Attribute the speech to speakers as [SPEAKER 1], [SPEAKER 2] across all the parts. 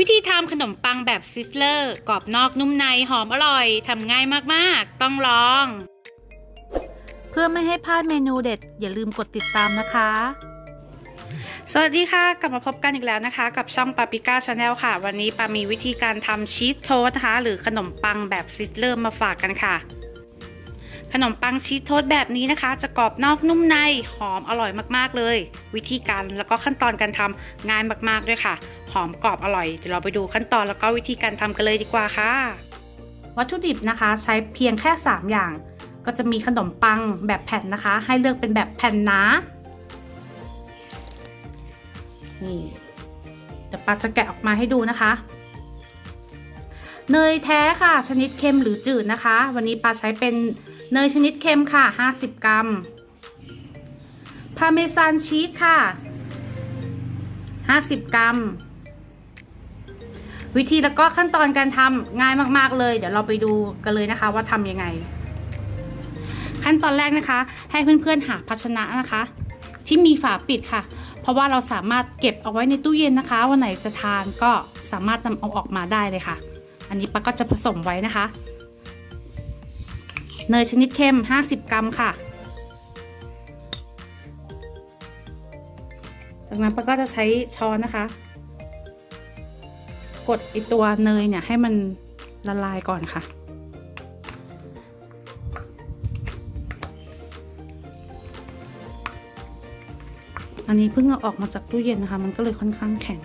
[SPEAKER 1] วิธีทำขนมปังแบบซิสเลอร์กรอบนอกนุ่มในหอมอร่อยทำง่ายมาก ๆ ต้องลอง
[SPEAKER 2] เพื่อไม่ให้พลาดเมนูเด็ด อย่าลืมกดติดตามนะคะ
[SPEAKER 1] สวัสดีค่ะ กลับมาพบกันอีกแล้วนะคะ กับช่องปาปิก้าชาแนลค่ะ วันนี้ปามีวิธีการทำชีสโทสนะคะ หรือขนมปังแบบซิสเลอร์มาฝากกันค่ะขนมปังชีสโทสแบบนี้นะคะ จะกรอบนอกนุ่มในหอมอร่อยมากๆเลย วิธีการแล้วก็ขั้นตอนการทำง่ายมากๆด้วยค่ะห อมกรอบอร่อยเดี๋ยวเราไปดูขั้นตอนแล้วก็วิธีการทำกันเลยดีกว่าค่ะ วัตถุดิบนะคะใช้เพียงแค่ 3 อย่าง ก็จะมีขนมปังแบบแผ่นนะคะ ให้เลือกเป็นแบบแผ่นหนานี่เดี๋ยวปาจะแกะออกมาให้ดูนะคะ เนยแท้ค่ะ ชนิดเค็มหรือจืดนะคะ วันนี้ปาใช้เป็นเนยชนิดเค็มค่ะ 50 กรัม พาเมซานชีสค่ะ 50 กรัม วิธีแล้วก็ขั้นตอนการทำง่ายมากๆเลย เดี๋ยวเราไปดูกันเลยนะคะ ว่าทำยังไง ขั้นตอนแรกนะคะ ให้เพื่อนๆหาภาชนะนะคะ ที่มีฝาปิดค่ะ เพราะว่าเราสามารถเก็บเอาไว้ในตู้เย็นนะคะวันไหนจะทานก็สามารถนำเอาออกมาได้เลยค่ะ อันนี้ป้าก็จะผสมไว้นะคะ เนยชนิดเค็ม 50 กรัมค่ะจากนั้นป้าก็จะใช้ช้อนนะคะ กดไอตัวเนยเนี่ยให้มันละลายก่อนค่ะ อันนี้เพิ่งเอาออกมาจากตู้เย็นนะคะ มันก็เลยค่อนข้างแข็ง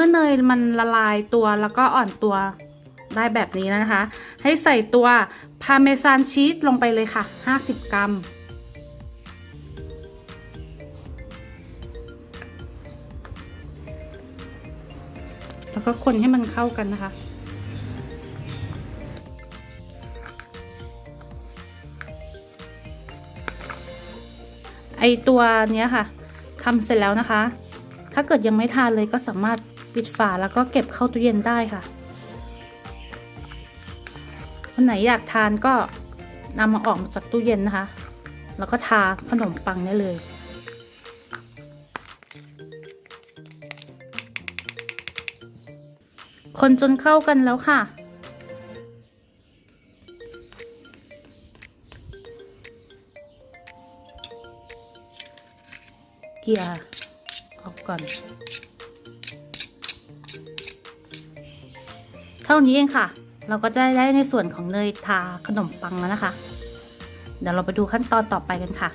[SPEAKER 1] มื่อเนยมันละลายตัวแล้วก็อ่อนตัวได้แบบนี้นะคะ ให้ใส่ตัวพาเมซานชีสลงไปเลยค่ะ 50 กรัม แล้วก็คนให้มันเข้ากันนะคะ ไอตัวเนี้ยค่ะทำเสร็จแล้วนะคะ ถ้าเกิดยังไม่ทานเลยก็สามารถ ปิดฝาแล้วก็เก็บเข้าตู้เย็นได้ค่ะวันไหนอยากทานก็นำมาออกมาจากตู้เย็นนะคะ แล้วก็ทาขนมปังได้เลย คนจนเข้ากันแล้วค่ะ เกียร์ออกก่อน เท่านี้เองค่ะ เราก็จะได้ในส่วนของเนยทาขนมปังแล้วนะคะ เดี๋ยวเราไปดูขั้นตอนต่อไปกันค่ะ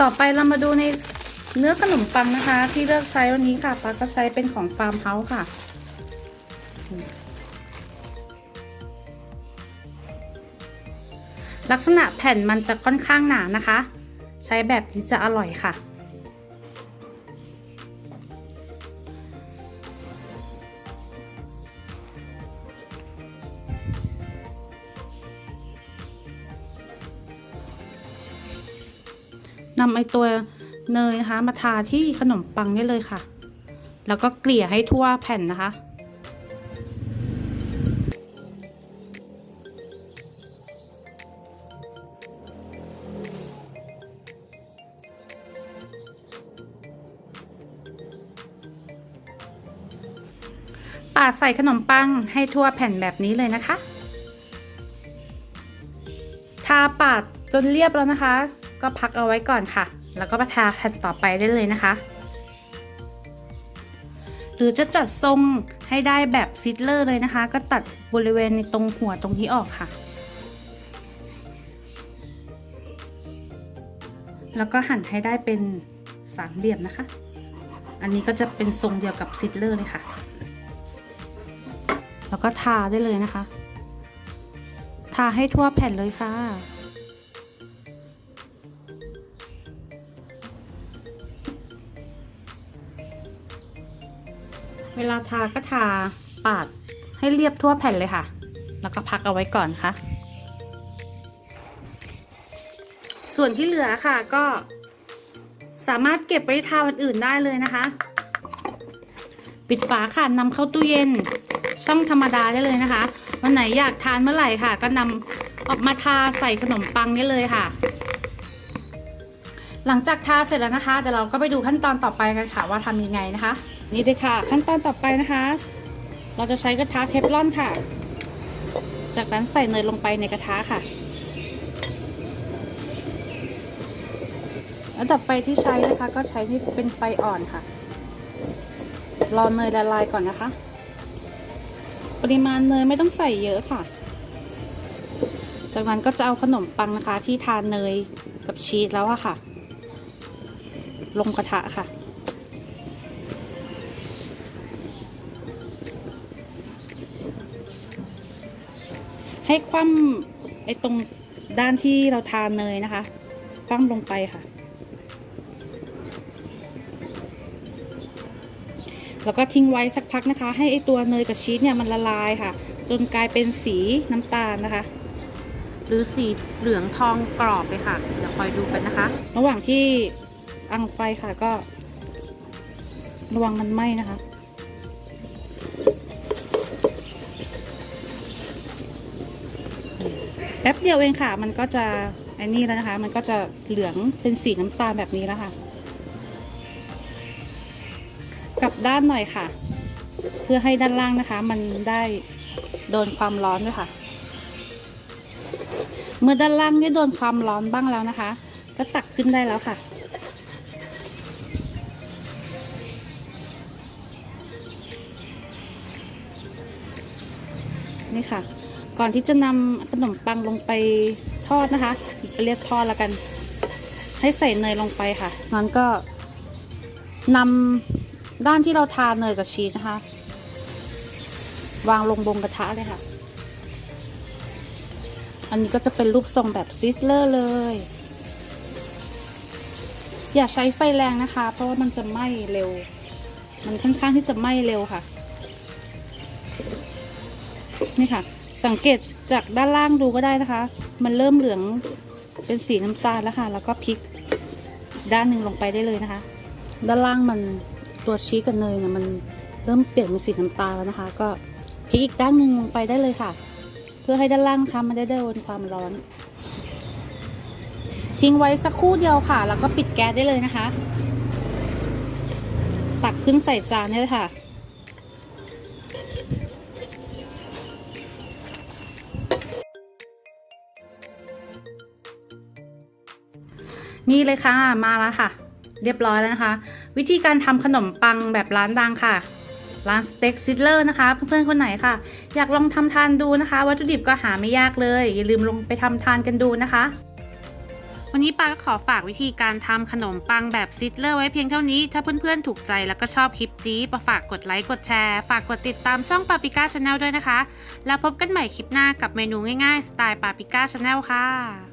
[SPEAKER 1] ต่อไปเรามาดูในเนื้อขนมปังนะคะ ที่เลือกใช้วันนี้ค่ะปาก็ใช้เป็นของฟาร์มเฮาส์ค่ะลักษณะแผ่นมันจะค่อนข้างหนานะคะ ใช้แบบนี้จะอร่อยค่ะ นำไอตัวเนยนะคะ มาทาที่ขนมปังได้เลยค่ะ แล้วก็เกลี่ยให้ทั่วแผ่นนะคะปาดใส่ขนมปังให้ทั่วแผ่นแบบนี้เลยนะคะ ทาปาดจนเรียบแล้วนะคะ ก็พักเอาไว้ก่อนค่ะ แล้วก็มาทาแผ่นต่อไปได้เลยนะคะ หรือจะจัดทรงให้ได้แบบซิดเลอร์เลยนะคะ ก็ตัดบริเวณในตรงหัวตรงนี้ออกค่ะ แล้วก็หั่นให้ได้เป็นสามเหลี่ยมนะคะ อันนี้ก็จะเป็นทรงเดียวกับซิดเลอร์เลยค่ะ แล้วก็ทาได้เลยนะคะ ทาให้ทั่วแผ่นเลยค่ะ เวลาทาก็ทาปาดให้เรียบทั่วแผ่นเลยค่ะ แล้วก็พักเอาไว้ก่อนค่ะ ส่วนที่เหลือค่ะก็สามารถเก็บไว้ทาวันอื่นได้เลยนะคะ ปิดฝาค่ะนำเข้าตู้เย็นช่องธรรมดาได้เลยนะคะ วันไหนอยากทานเมื่อไหร่ค่ะ ก็นำออกมาทาใส่ขนมปังได้เลยค่ะ หลังจากทาเสร็จแล้วนะคะเดี๋ยวเราก็ไปดูขั้นตอนต่อไปกันค่ะว่าทำยังไงนะคะ นี่เลยค่ะ ขั้นตอนต่อไปนะคะ เราจะใช้กระทะเทฟลอนค่ะ จากนั้นใส่เนยลงไปในกระทะค่ะระดับไฟที่ใช้นะคะก็ใช้ที่เป็นไฟอ่อนค่ะ รอเนยละลายก่อนนะคะ ปริมาณเนยไม่ต้องใส่เยอะค่ะ จากนั้นก็จะเอาขนมปังนะคะที่ทานเนยกับชีสแล้วอะค่ะ ลงกระทะค่ะ ให้คว่ำไอ้ตรงด้านที่เราทานเนยนะคะ คว่ำลงไปค่ะ แล้วก็ทิ้งไว้สักพักนะคะ ให้ไอตัวเนยกับชีสเนี่ยมันละลายค่ะ จนกลายเป็นสีน้ำตาลนะคะ
[SPEAKER 2] หรือสีเหลืองทองกรอบเลยค่ะ เดี๋ยวคอยดูกันนะคะ
[SPEAKER 1] ระหว่างที่ อังไฟค่ะก็ ระวังมันไหม้นะคะ แป๊บเดียวเองค่ะ มันก็จะไอ้นี่แล้วนะคะ มันก็จะเหลืองเป็นสีน้ำตาลแบบนี้แล้วค่ะ กลับด้านหน่อยค่ะ เพื่อให้ด้านล่างนะคะ มันได้โดนความร้อนด้วยค่ะ เมื่อด้านล่างได้โดนความร้อนบ้างแล้วนะคะ ก็ตักขึ้นได้แล้วค่ะ นี่ค่ะ ก่อนที่จะนำขนมปังลงไปทอดนะคะเรียกทอดแล้วกัน ให้ใส่เนยลงไปค่ะนั้นก็นำด้านที่เราทาเนยกับชีสนะคะ วางลงบนกระทะเลยค่ะ อันนี้ก็จะเป็นรูปทรงแบบซิสเลอร์เลย อย่าใช้ไฟแรงนะคะ เพราะว่ามันจะไหม้เร็ว มันค่อนข้างที่จะไหม้เร็วค่ะ นี่ค่ะ สังเกตจากด้านล่างดูก็ได้นะคะ มันเริ่มเหลืองเป็นสีน้ำตาลแล้วค่ะ แล้วก็พลิกด้านหนึ่งลงไปได้เลยนะคะ ด้านล่างมันตัวชีสกับเนยเนี่ยมันเริ่มเปลี่ยนเป็นสีน้ำตาลแล้วนะคะ ก็พลิกอีกด้านหนึ่งลงไปได้เลยค่ะ เพื่อให้ด้านล่างนะคะมันได้โดนความร้อน ทิ้งไว้สักครู่เดียวค่ะ แล้วก็ปิดแก๊สได้เลยนะคะ ตักขึ้นใส่จานได้เลยค่ะ นี่เลยค่ะมาแล้วค่ะ เรียบร้อยแล้วนะคะ วิธีการทำขนมปังแบบร้านดังค่ะ ร้านสเต็กซิดเลอร์นะคะ เพื่อนๆคนไหนค่ะ อยากลองทำทานดูนะคะ วัตถุดิบก็หาไม่ยากเลย อย่าลืมลงไปทำทานกันดูนะคะวันนี้ปาก็ขอฝากวิธีการทำขนมปังแบบซิดเลอร์ไว้เพียงเท่านี้ ถ้าเพื่อนๆถูกใจแล้วก็ชอบคลิปนี้ปาฝากกดไลค์กดแชร์ ฝากกดติดตามช่องปาปิก้าชาแนลด้วยนะคะ แล้วพบกันใหม่คลิปหน้ากับเมนูง่ายๆ สไตล์ปาปิก้าชาแนลค่ะ